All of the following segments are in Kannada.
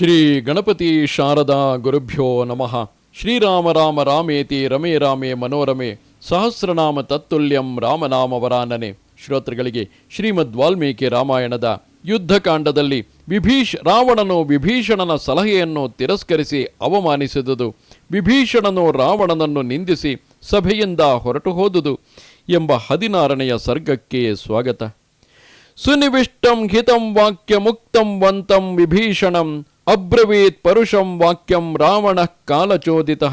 ಶ್ರೀ ಗಣಪತಿ ಶಾರದಾ ಗುರುಭ್ಯೋ ನಮಃ. ಶ್ರೀರಾಮ ರಾಮ ರಾಮೇತಿ ರಮೇ ರಾಮೇ ಮನೋರಮೆ ಸಹಸ್ರನಾಮ ತತ್ತುಲ್ಯಂ ರಾಮನಾಮ ವರಾನನೆ ಶ್ರೋತೃಗಳಿಗೆ ಶ್ರೀಮದ್ ವಾಲ್ಮೀಕಿ ರಾಮಾಯಣದ ಯುದ್ಧಕಾಂಡದಲ್ಲಿ ವಿಭೀಷ್ ರಾವಣನು ವಿಭೀಷಣನ ಸಲಹೆಯನ್ನು ತಿರಸ್ಕರಿಸಿ ಅವಮಾನಿಸಿದುದು. ವಿಭೀಷಣನು ರಾವಣನನ್ನು ನಿಂದಿಸಿ ಸಭೆಯಿಂದ ಹೊರಟು ಹೋದುದು ಎಂಬ ಹದಿನಾರನೆಯ ಸರ್ಗಕ್ಕೆ ಸ್ವಾಗತ. ಸುನಿವಿಷ್ಟಂ ಹಿತಂ ವಾಕ್ಯ ಮುಕ್ತಂ ವಂತಂ ವಿಭೀಷಣಂ ಅಬ್ರವೀತ್ ಪರುಷಂ ವಾಕ್ಯಂ ರಾವಣ ಕಾಲಚೋದಿತ.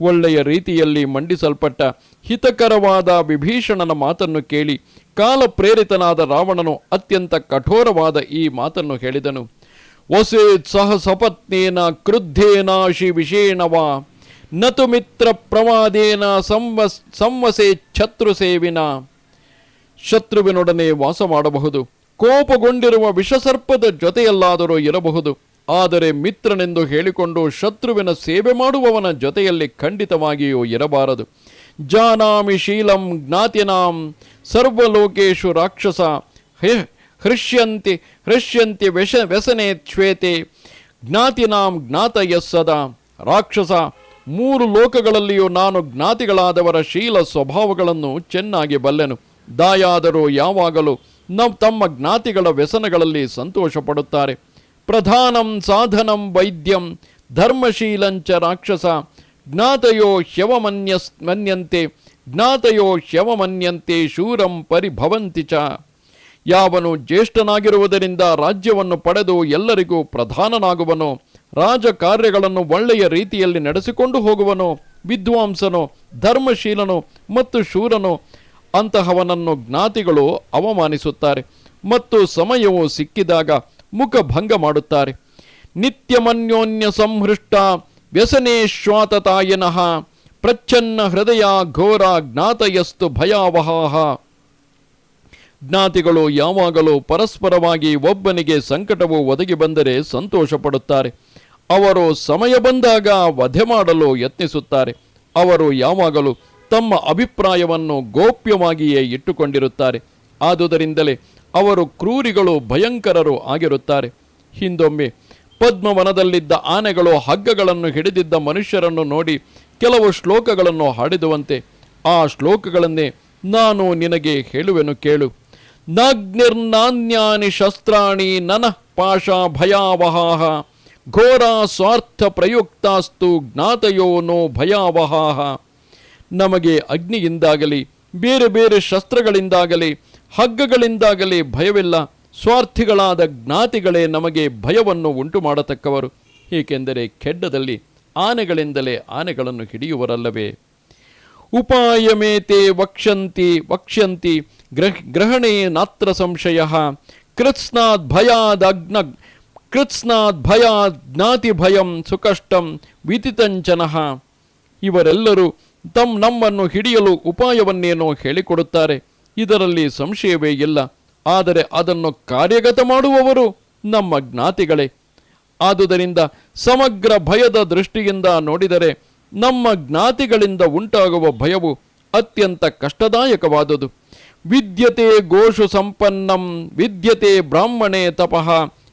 ಒಳ್ಳೆಯ ರೀತಿಯಲ್ಲಿ ಮಂಡಿಸಲ್ಪಟ್ಟ ಹಿತಕರವಾದ ವಿಭೀಷಣನ ಮಾತನ್ನು ಕೇಳಿ ಕಾಲ ಪ್ರೇರಿತನಾದ ರಾವಣನು ಅತ್ಯಂತ ಕಠೋರವಾದ ಈ ಮಾತನ್ನು ಹೇಳಿದನು. ವಸೇತ್ ಸಹ ಸಪತ್ನೇನ ಕ್ರುದ್ಧೇನಾಶಿ ವಿಷೇಣವ ನತು ಮಿತ್ರ ಪ್ರವಾದೇನ ಸಂವಸ್, ಸಂವಸೇ ಛತ್ರು ಸೇವಿನ ಶತ್ರುವಿನೊಡನೆ ವಾಸ ಮಾಡಬಹುದು. ಕೋಪಗೊಂಡಿರುವ ವಿಷಸರ್ಪದ ಜೊತೆಯಲ್ಲಾದರೂ ಇರಬಹುದು. ಆದರೆ ಮಿತ್ರನೆಂದು ಹೇಳಿಕೊಂಡು ಶತ್ರುವಿನ ಸೇವೆ ಮಾಡುವವನ ಜೊತೆಯಲ್ಲಿ ಖಂಡಿತವಾಗಿಯೂ ಇರಬಾರದು. ಜಾನಾಮಿ ಶೀಲಂ ಜ್ಞಾತಿನಾಂ ಸರ್ವಲೋಕೇಶು ರಾಕ್ಷಸ ಹೃಷ್ಯಂತಿ ಹೃಷ್ಯಂತಿ ವ್ಯಸ ವ್ಯಸನೆ ಶ್ವೇತೆ ಜ್ಞಾತಿನಾಂ ಜ್ಞಾತ ಯಸ್ಸದ ರಾಕ್ಷಸ, ಮೂರು ಲೋಕಗಳಲ್ಲಿಯೂ ನಾನು ಜ್ಞಾತಿಗಳಾದವರ ಶೀಲ ಸ್ವಭಾವಗಳನ್ನು ಚೆನ್ನಾಗಿ ಬಲ್ಲೆನು. ದಾಯಾದರೂ ಯಾವಾಗಲೂ ನಮ್ಮ ತಮ್ಮ ಜ್ಞಾತಿಗಳ ವ್ಯಸನಗಳಲ್ಲಿ ಸಂತೋಷ ಪಡುತ್ತಾರೆ ಪ್ರಧಾನಂ ಸಾಧನಂ ವೈದ್ಯಂ ಧರ್ಮಶೀಲಂಚ ರಾಕ್ಷಸ, ಜ್ಞಾತಯೋ ಶವಮನ್ಯಸ್, ಮನ್ಯಂತೆ, ಜ್ಞಾತಯೋ ಶವಮನ್ಯಂತೆ ಶೂರಂ ಪರಿಭವಂತಿ ಚ. ಯಾವನು ಜ್ಯೇಷ್ಠನಾಗಿರುವುದರಿಂದ ರಾಜ್ಯವನ್ನು ಪಡೆದು ಎಲ್ಲರಿಗೂ ಪ್ರಧಾನನಾಗುವನು ರಾಜ ಕಾರ್ಯಗಳನ್ನು ಒಳ್ಳೆಯ ರೀತಿಯಲ್ಲಿ ನಡೆಸಿಕೊಂಡು ಹೋಗುವನು, ವಿದ್ವಾಂಸನು, ಧರ್ಮಶೀಲನೋ ಮತ್ತು ಶೂರನು, ಅಂತಹವನನ್ನು ಜ್ಞಾತಿಗಳು ಅವಮಾನಿಸುತ್ತಾರೆ. ಮತ್ತು ಸಮಯವು ಸಿಕ್ಕಿದಾಗ ಮುಖಭಂಗ ಮಾಡುತ್ತಾರೆ ನಿತ್ಯಮನ್ಯೋನ್ಯ ಸಂಹೃಷ್ಟ ವ್ಯಸನೇಶ್ವಾತತಾಯನಃ ಪ್ರಚ್ಛನ್ನ ಹೃದಯ ಘೋರ ಜ್ಞಾತಯಸ್ತು ಭಯಾವಹಾಹ. ಜ್ಞಾತಿಗಳು ಯಾವಾಗಲೂ ಪರಸ್ಪರವಾಗಿ ಒಬ್ಬನಿಗೆ ಸಂಕಟವು ಒದಗಿ ಬಂದರೆ ಸಂತೋಷ ಅವರು ಸಮಯ ಬಂದಾಗ ವಧೆ ಮಾಡಲು ಯತ್ನಿಸುತ್ತಾರೆ. ಅವರು ಯಾವಾಗಲೂ ತಮ್ಮ ಅಭಿಪ್ರಾಯವನ್ನು ಗೋಪ್ಯವಾಗಿಯೇ ಇಟ್ಟುಕೊಂಡಿರುತ್ತಾರೆ. ಆದುದರಿಂದಲೇ ಅವರು ಕ್ರೂರಿಗಳು ಭಯಂಕರರು ಆಗಿರುತ್ತಾರೆ. ಹಿಂದೊಮ್ಮೆ ಪದ್ಮವನದಲ್ಲಿದ್ದ ಆನೆಗಳು ಹಗ್ಗಗಳನ್ನು ಹಿಡಿದಿದ್ದ ಮನುಷ್ಯರನ್ನು ನೋಡಿ ಕೆಲವು ಶ್ಲೋಕಗಳನ್ನು ಹಾಡಿದುವಂತೆ, ಆ ಶ್ಲೋಕಗಳನ್ನೇ ನಾನು ನಿನಗೆ ಹೇಳುವೆನು ಕೇಳು. ನಾಗ್ನಿರ್ನಾನ್ಯಾನಿ ಶಸ್ತ್ರಾಣಿ ನನಃ ಪಾಶ ಭಯಾವಹಾಹ, ಘೋರ ಸ್ವಾರ್ಥ ಪ್ರಯುಕ್ತಾಸ್ತು ಜ್ಞಾತಯೋ ನೋ ಭಯಾವಹಾಹ. ನಮಗೆ ಅಗ್ನಿಯಿಂದಾಗಲಿ, ಬೇರೆ ಬೇರೆ ಶಸ್ತ್ರಗಳಿಂದಾಗಲಿ ಹಗ್ಗಗಳಿಂದಾಗಲಿ ಭಯವಿಲ್ಲ, ಸ್ವಾರ್ಥಿಗಳಾದ ಜ್ಞಾತಿಗಳೇ ನಮಗೆ ಭಯವನ್ನು ಉಂಟು ಮಾಡತಕ್ಕವರು ಏಕೆಂದರೆ ಕೆಡ್ಡದಲ್ಲಿ ಆನೆಗಳಿಂದಲೇ ಆನೆಗಳನ್ನು ಹಿಡಿಯುವರಲ್ಲವೇ? ಉಪಾಯಮೇತೆ ವಕ್ಷಂತಿ ವಕ್ಷ್ಯಂತಿ ಗ್ರಹ, ಗ್ರಹಣೇ ನಾತ್ರ ಸಂಶಯ. ಕೃತ್ಸ್ನಾದ್ ಭಯಾದಗ್ನ ಕೃತ್ಸ್ನಾದ್ ಭಯಾದ್ ಜ್ಞಾತಿ ಭಯಂ ಸುಕಷ್ಟಂ ವಿತಿತಂಚನಃ. ಇವರೆಲ್ಲರೂ ತಮ್ಮ ನಮ್ಮನ್ನು ಹಿಡಿಯಲು ಉಪಾಯವನ್ನೇನೋ ಹೇಳಿಕೊಡುತ್ತಾರೆ. ಇದರಲ್ಲಿ ಸಂಶಯವೇ ಇಲ್ಲ. ಆದರೆ ಅದನ್ನು ಕಾರ್ಯಗತ ಮಾಡುವವರು ನಮ್ಮ ಜ್ಞಾತಿಗಳೇ. ಆದುದರಿಂದ ಸಮಗ್ರ ಭಯದ ದೃಷ್ಟಿಯಿಂದ ನೋಡಿದರೆ ನಮ್ಮ ಜ್ಞಾತಿಗಳಿಂದ ಉಂಟಾಗುವ ಭಯವು ಅತ್ಯಂತ ಕಷ್ಟದಾಯಕವಾದುದು. ವಿದ್ಯತೆ ಗೋಷು ಸಂಪನ್ನಂ, ವಿದ್ಯತೆ ಬ್ರಾಹ್ಮಣೇ ತಪಃ,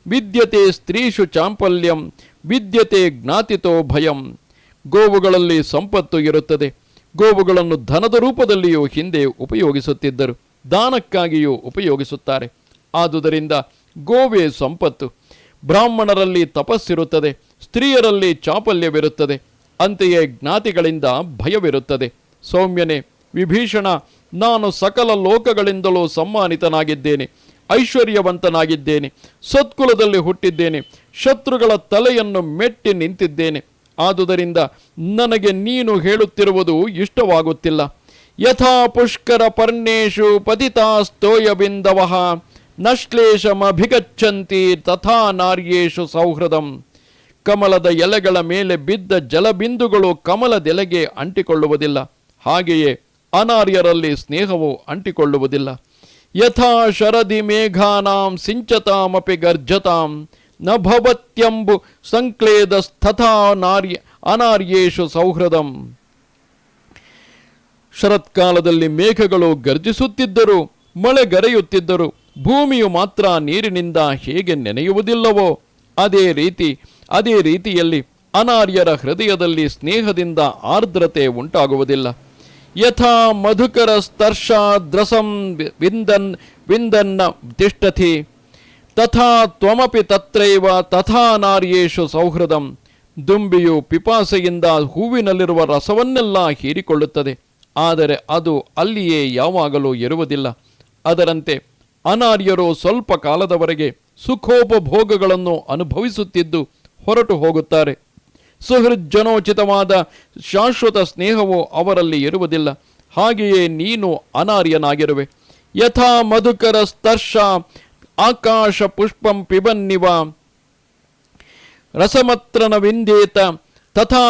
ವಿದ್ಯತೆ ಸ್ತ್ರೀಷು ಚಾಂಪಲ್ಯಂ, ವಿದ್ಯತೆ ಜ್ಞಾತಿತೋ ಭಯಂ. ಗೋವುಗಳಲ್ಲಿ ಸಂಪತ್ತು ಇರುತ್ತದೆ. ಗೋವುಗಳನ್ನು ಧನದ ರೂಪದಲ್ಲಿಯೂ ಹಿಂದೆ ಉಪಯೋಗಿಸುತ್ತಿದ್ದರು, ದಾನಕ್ಕಾಗಿಯೂ ಉಪಯೋಗಿಸುತ್ತಾರೆ. ಆದುದರಿಂದ ಗೋವೇ ಸಂಪತ್ತು. ಬ್ರಾಹ್ಮಣರಲ್ಲಿ ತಪಸ್ಸಿರುತ್ತದೆ, ಸ್ತ್ರೀಯರಲ್ಲಿ ಚಾಪಲ್ಯವಿರುತ್ತದೆ, ಅಂತೆಯೇ ಜ್ಞಾತಿಗಳಿಂದ ಭಯವಿರುತ್ತದೆ. ಸೌಮ್ಯನೇ, ವಿಭೀಷಣ, ನಾನು ಸಕಲ ಲೋಕಗಳಿಂದಲೂ ಸಮ್ಮಾನಿತನಾಗಿದ್ದೇನೆ, ಐಶ್ವರ್ಯವಂತನಾಗಿದ್ದೇನೆ, ಸತ್ಕುಲದಲ್ಲಿ ಹುಟ್ಟಿದ್ದೇನೆ, ಶತ್ರುಗಳ ತಲೆಯನ್ನು ಮೆಟ್ಟಿ ನಿಂತಿದ್ದೇನೆ ಆದುದರಿಂದ ನನಗೆ ನೀನು ಹೇಳುತ್ತಿರುವುದು ಇಷ್ಟವಾಗುತ್ತಿಲ್ಲ. ಯಥಾ ಪುಷ್ಕರ ಪರ್ಣೇಶು ಪತಿತಾಸ್ತೋಯಬಿಂದವಃ ನಶ್ಲೇಷಮಭಿಗಚ್ಚಂತಿ ತಥಾ ನಾರ್ಯೇಶು ಸೌಹೃದಂ. ಕಮಲದ ಎಲೆಗಳ ಮೇಲೆ ಬಿದ್ದ ಜಲಬಿಂದುಗಳು ಕಮಲದೆಲೆಗೆ ಅಂಟಿಕೊಳ್ಳುವುದಿಲ್ಲ. ಹಾಗೆಯೇ ಅನಾರ್ಯರಲ್ಲಿ ಸ್ನೇಹವು ಅಂಟಿಕೊಳ್ಳುವುದಿಲ್ಲ. ಯಥಾ ಶರದಿ ಮೇಘಾನಾಂ ಸಿಂಚತಾಮಪಿ ಗರ್ಜತಾಂ ನ ಸಂಕ್ಲೇದ ಸಂಕ್ಲೇದಸ್ತಥಾ ನಾರ್ಯ ಅನಾರ್ಯೇಷು ಸೌಹೃದಂ. ಶರತ್ಕಾಲದಲ್ಲಿ ಮೇಘಗಳು ಗರ್ಜಿಸುತ್ತಿದ್ದರು ಮಳೆಗರೆಯುತ್ತಿದ್ದರು ಭೂಮಿಯು ಮಾತ್ರ ನೀರಿನಿಂದ ಹೇಗೆ ನೆನೆಯುವುದಿಲ್ಲವೋ, ಅದೇ ರೀತಿ, ಅದೇ ರೀತಿಯಲ್ಲಿ ಅನಾರ್ಯರ ಹೃದಯದಲ್ಲಿ ಸ್ನೇಹದಿಂದ ಆರ್ದ್ರತೆ ಉಂಟಾಗುವುದಿಲ್ಲ. ಯಥಾ ಮಧುಕರ ಸ್ಪರ್ಶ ದ್ರಸಂ ವಿಂದನ್, ವಿಂದನ್ನ ತಿಷ್ಠತಿ. ತಥಾ ತ್ವಮಪಿ ತತ್ರೈವ, ತಥಾ ನಾರ್ಯೇಷು ಸೌಹೃದಂ. ದುಂಬಿಯು ಪಿಪಾಸೆಯಿಂದ ಹೂವಿನಲ್ಲಿರುವ ರಸವನ್ನೆಲ್ಲ ಹೀರಿಕೊಳ್ಳುತ್ತದೆ. ಆದರೆ ಅದು ಅಲ್ಲಿಯೇ ಯಾವಾಗಲೂ ಇರುವುದಿಲ್ಲ. ಅದರಂತೆ ಅನಾರ್ಯರು ಸ್ವಲ್ಪ ಕಾಲದವರೆಗೆ ಸುಖೋಪಭೋಗಗಳನ್ನು ಅನುಭವಿಸುತ್ತಿದ್ದು ಹೊರಟು ಹೋಗುತ್ತಾರೆ. ಸುಹೃಜ್ಜನೋಚಿತವಾದ ಶಾಶ್ವತ ಸ್ನೇಹವು ಅವರಲ್ಲಿ ಇರುವುದಿಲ್ಲ. ಹಾಗೆಯೇ ನೀನು ಅನಾರ್ಯನಾಗಿರುವೆ. ಯಥಾ ಮಧುಕರ ಸ್ಪರ್ಶ ಆಕಾಶ ಪುಷ್ಪಂ ಪಿಬನ್ನಿವ. ರಸಮತ್ರನ ವಿಂದೇತ ತಥಾ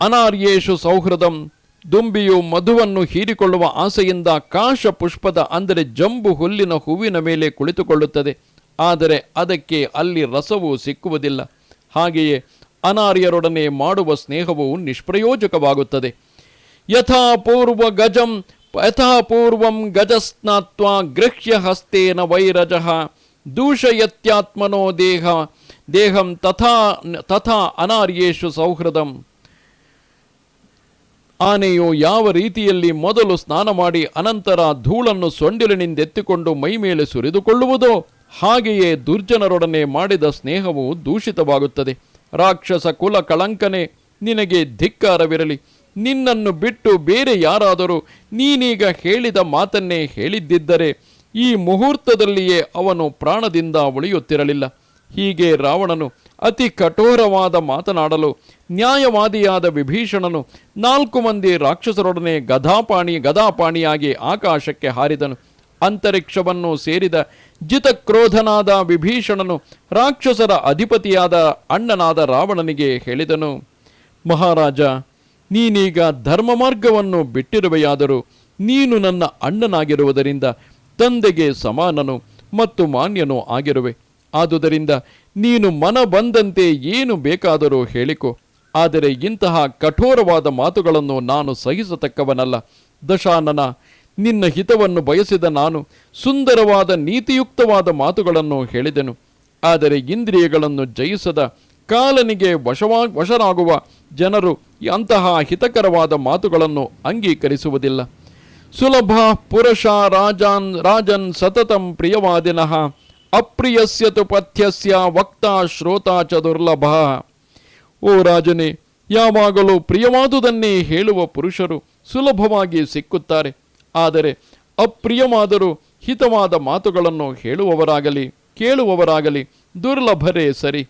ಅನಾರ್ಯೇಶು ಸೌಹೃದಂ. ದುಂಬಿಯು ಮಧುವನ್ನು ಹೀರಿಕೊಳ್ಳುವ ಆಸೆಯಿಂದ ಕಾಶ ಪುಷ್ಪದ ಅಂದರೆ ಜಂಬು ಹುಲ್ಲಿನ ಹೂವಿನ ಮೇಲೆ ಕುಳಿತುಕೊಳ್ಳುತ್ತದೆ. ಆದರೆ ಅದಕ್ಕೆ ಅಲ್ಲಿ ರಸವು ಸಿಕ್ಕುವುದಿಲ್ಲ. ಹಾಗೆಯೇ ಅನಾರ್ಯರೊಡನೆ ಮಾಡುವ ಸ್ನೇಹವು ನಿಷ್ಪ್ರಯೋಜಕವಾಗುತ್ತದೆ. ಯಥಾಪೂರ್ವ ಗಜಂ ಯಥಾಪೂರ್ವಂ ಗಜಸ್ನಾತ್ವ ಗೃಹ್ಯ ಹಸ್ತೇನ ವೈರಜಃ. ದೂಷಯತ್ಯಾತ್ಮನೋ ದೇಹ, ದೇಹಂ ತಥಾ ತಥಾ ಅನಾರ್ಯೇಶು ಸೌಹೃದಂ. ಆನೆಯು ಯಾವ ರೀತಿಯಲ್ಲಿ ಮೊದಲು ಸ್ನಾನ ಮಾಡಿ ಅನಂತರ ಧೂಳನ್ನು ಸೊಂಡಿಲಿನಿಂದೆತ್ತಿಕೊಂಡು ಮೈಮೇಲೆ ಸುರಿದುಕೊಳ್ಳುವುದೋ ಹಾಗೆಯೇ ದುರ್ಜನರೊಡನೆ ಮಾಡಿದ ಸ್ನೇಹವು ದೂಷಿತವಾಗುತ್ತದೆ. ರಾಕ್ಷಸ ಕುಲ ಕಳಂಕನೆ, ನಿನಗೆ ಧಿಕ್ಕಾರವಿರಲಿ. ನಿನ್ನನ್ನು ಬಿಟ್ಟು ಬೇರೆ ಯಾರಾದರೂ ನೀನೀಗ ಹೇಳಿದ ಮಾತನ್ನೇ ಹೇಳಿದ್ದಿದ್ದರೆ ಈ ಮುಹೂರ್ತದಲ್ಲಿಯೇ ಅವನು ಪ್ರಾಣದಿಂದ ಉಳಿಯುತ್ತಿರಲಿಲ್ಲ. ಹೀಗೆ ರಾವಣನು ಅತಿ ಕಠೋರವಾದ ಮಾತನಾಡಲು ನ್ಯಾಯವಾದಿಯಾದ ವಿಭೀಷಣನು ನಾಲ್ಕು ಮಂದಿ ರಾಕ್ಷಸರೊಡನೆ ಗದಾಪಾಣಿ ಗದಾಪಾಣಿಯಾಗಿ ಆಕಾಶಕ್ಕೆ ಹಾರಿದನು. ಅಂತರಿಕ್ಷವನ್ನು ಸೇರಿದ ಜಿತಕ್ರೋಧನಾದ ವಿಭೀಷಣನು ರಾಕ್ಷಸರ ಅಧಿಪತಿಯಾದ ಅಣ್ಣನಾದ ರಾವಣನಿಗೆ ಹೇಳಿದನು, ಮಹಾರಾಜ, ನೀನೀಗ ಧರ್ಮ ಮಾರ್ಗವನ್ನು ಬಿಟ್ಟಿರುವೆಯಾದರೂ ನೀನು ನನ್ನ ಅಣ್ಣನಾಗಿರುವುದರಿಂದ ತಂದೆಗೆ ಸಮಾನನು ಮತ್ತು ಮಾನ್ಯನೂ ಆಗಿರುವೆ. ಆದುದರಿಂದ ನೀನು ಮನ ಬಂದಂತೆ ಏನು ಬೇಕಾದರೂ ಹೇಳಿಕೊ. ಆದರೆ ಇಂತಹ ಕಠೋರವಾದ ಮಾತುಗಳನ್ನು ನಾನು ಸಹಿಸತಕ್ಕವನಲ್ಲ. ದಶಾನನ, ನಿನ್ನ ಹಿತವನ್ನು ಬಯಸಿದ ನಾನು ಸುಂದರವಾದ ನೀತಿಯುಕ್ತವಾದ ಮಾತುಗಳನ್ನು ಹೇಳಿದೆನು. ಆದರೆ ಇಂದ್ರಿಯಗಳನ್ನು ಜಯಿಸದ ಕಾಲನಿಗೆ ವಶವಾ, ವಶರಾಗುವ ಜನರು ಅಂತಹ ಹಿತಕರವಾದ ಮಾತುಗಳನ್ನು ಅಂಗೀಕರಿಸುವುದಿಲ್ಲ. ಸುಲಭ ಪುರುಷ ರಾಜಾನ್, ರಾಜನ್ ಸತತಂ ಪ್ರಿಯವಾದಿನಃ, ಅಪ್ರಿಯಸ್ಯ ತು ಪಥ್ಯಸ್ಯ ವಕ್ತಾ ಶ್ರೋತ ಚ ದುರ್ಲಭ. ಓ ರಾಜನೇ, ಯಾವಾಗಲೂ ಪ್ರಿಯವಾದುದನ್ನೇ ಹೇಳುವ ಪುರುಷರು ಸುಲಭವಾಗಿ ಸಿಕ್ಕುತ್ತಾರೆ. ಆದರೆ ಅಪ್ರಿಯವಾದರೂ ಹಿತವಾದ ಮಾತುಗಳನ್ನು ಹೇಳುವವರಾಗಲಿ, ಕೇಳುವವರಾಗಲಿ ದುರ್ಲಭರೇ ಸರಿ.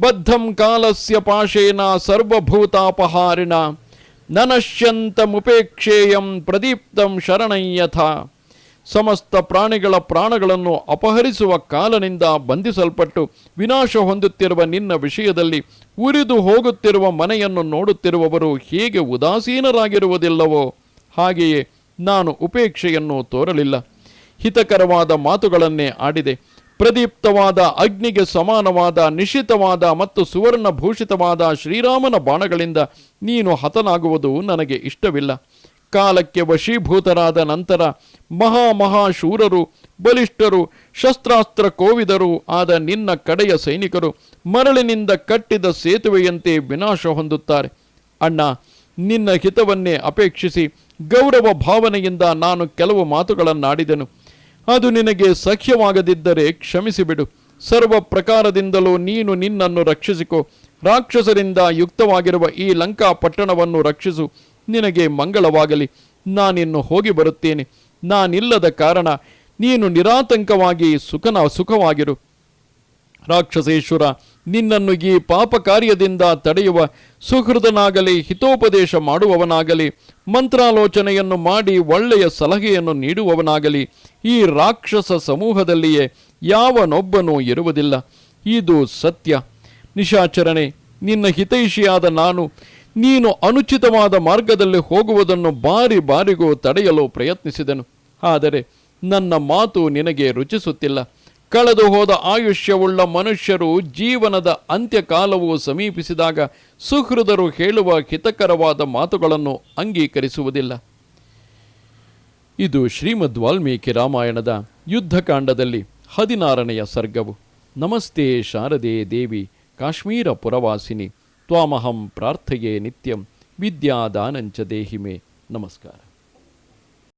ಬದ್ಧಂ ಕಾಲಸ್ಯ ಪಾಶೇನ ಸರ್ವಭೂತಾಪಹಾರಿಣ. ನನಶ್ಯಂತಮುಪೇಕ್ಷೇಯಂ ಪ್ರದೀಪ್ತಂ ಶರಣಯ್ಯಥ ಸಮಸ್ತ ಪ್ರಾಣಿಗಳ ಪ್ರಾಣಗಳನ್ನು ಅಪಹರಿಸುವ ಕಾಲನಿಂದ ಬಂಧಿಸಲ್ಪಟ್ಟು ವಿನಾಶ ಹೊಂದುತ್ತಿರುವ ನಿನ್ನ ವಿಷಯದಲ್ಲಿ ಉರಿದು ಹೋಗುತ್ತಿರುವ ಮನೆಯನ್ನು ನೋಡುತ್ತಿರುವವರು ಹೇಗೆ ಉದಾಸೀನರಾಗಿರುವುದಿಲ್ಲವೋ? ಹಾಗೆಯೇ ನಾನು ಉಪೇಕ್ಷೆಯನ್ನು ತೋರಲಿಲ್ಲ. ಹಿತಕರವಾದ ಮಾತುಗಳನ್ನೇ ಆಡಿದೆ. ಪ್ರದೀಪ್ತವಾದ ಅಗ್ನಿಗೆ ಸಮಾನವಾದ, ನಿಶಿತವಾದ ಮತ್ತು ಸುವರ್ಣಭೂಷಿತವಾದ ಶ್ರೀರಾಮನ ಬಾಣಗಳಿಂದ ನೀನು ಹತನಾಗುವುದು ನನಗೆ ಇಷ್ಟವಿಲ್ಲ. ಕಾಲಕ್ಕೆ ವಶೀಭೂತರಾದ ನಂತರ ಮಹಾ ಮಹಾಶೂರರು ಬಲಿಷ್ಠರು, ಶಸ್ತ್ರಾಸ್ತ್ರ ಕೋವಿದರು ಆದ ನಿನ್ನ ಕಡೆಯ ಸೈನಿಕರು ಮರಳಿನಿಂದ ಕಟ್ಟಿದ ಸೇತುವೆಯಂತೆ ವಿನಾಶ ಹೊಂದುತ್ತಾರೆ. ಅಣ್ಣ, ನಿನ್ನ ಹಿತವನ್ನೇ ಅಪೇಕ್ಷಿಸಿ ಗೌರವ ಭಾವನೆಯಿಂದ ನಾನು ಕೆಲವು ಮಾತುಗಳನ್ನಾಡಿದೆನು. ಅದು ನಿನಗೆ ಸಖ್ಯವಾಗದಿದ್ದರೆ ಕ್ಷಮಿಸಿಬಿಡು. ಸರ್ವ ಪ್ರಕಾರದಿಂದಲೂ ನೀನು ನಿನ್ನನ್ನು ರಕ್ಷಿಸಿಕೊ. ರಾಕ್ಷಸರಿಂದ ಯುಕ್ತವಾಗಿರುವ ಈ ಲಂಕಾ ಪಟ್ಟಣವನ್ನು ರಕ್ಷಿಸು. ನಿನಗೆ ಮಂಗಳವಾಗಲಿ. ನಾನಿನ್ನು ಹೋಗಿ ಬರುತ್ತೇನೆ. ನಾನಿಲ್ಲದ ಕಾರಣ ನೀನು ನಿರಾತಂಕವಾಗಿ ಸುಖನ, ಸುಖವಾಗಿರು. ರಾಕ್ಷಸೇಶ್ವರ, ನಿನ್ನನ್ನು ಈ ಪಾಪ ಕಾರ್ಯದಿಂದ ತಡೆಯುವ ಸುಹೃದನಾಗಲಿ, ಹಿತೋಪದೇಶ ಮಾಡುವವನಾಗಲಿ, ಮಂತ್ರಾಲೋಚನೆಯನ್ನು ಮಾಡಿ ಒಳ್ಳೆಯ ಸಲಹೆಯನ್ನು ನೀಡುವವನಾಗಲಿ, ಈ ರಾಕ್ಷಸ ಸಮೂಹದಲ್ಲಿಯೇ ಯಾವನೊಬ್ಬನೂ ಇರುವುದಿಲ್ಲ. ಇದು ಸತ್ಯ. ನಿಶಾಚರಣೆ, ನಿನ್ನ ಹಿತೈಷಿಯಾದ ನಾನು, ನೀನು ಅನುಚಿತವಾದ ಮಾರ್ಗದಲ್ಲಿ ಹೋಗುವುದನ್ನು ಬಾರಿ ಬಾರಿಗೂ ತಡೆಯಲು ಪ್ರಯತ್ನಿಸಿದನು. ಆದರೆ ನನ್ನ ಮಾತು ನಿನಗೆ ರುಚಿಸುತ್ತಿಲ್ಲ. ಕಳೆದು ಹೋದ ಆಯುಷ್ಯವುಳ್ಳ ಮನುಷ್ಯರು ಜೀವನದ ಅಂತ್ಯಕಾಲವು ಸಮೀಪಿಸಿದಾಗ ಸುಹೃದರು ಹೇಳುವ ಹಿತಕರವಾದ ಮಾತುಗಳನ್ನು ಅಂಗೀಕರಿಸುವುದಿಲ್ಲ. ಇದು ಶ್ರೀಮದ್ ವಾಲ್ಮೀಕಿ ರಾಮಾಯಣದ ಯುದ್ಧಕಾಂಡದಲ್ಲಿ ಹದಿನಾರನೆಯ ಸರ್ಗವು. ನಮಸ್ತೆ ಶಾರದೆ ದೇವಿ, ಕಾಶ್ಮೀರ ಪುರವಾಸಿನಿ, ತ್ವಾಮಹಂ ಪ್ರಾರ್ಥಯೇ ನಿತ್ಯಂ, ವಿದ್ಯಾದಾನಂಚ ದೇಹಿಮೆ. ನಮಸ್ಕಾರ.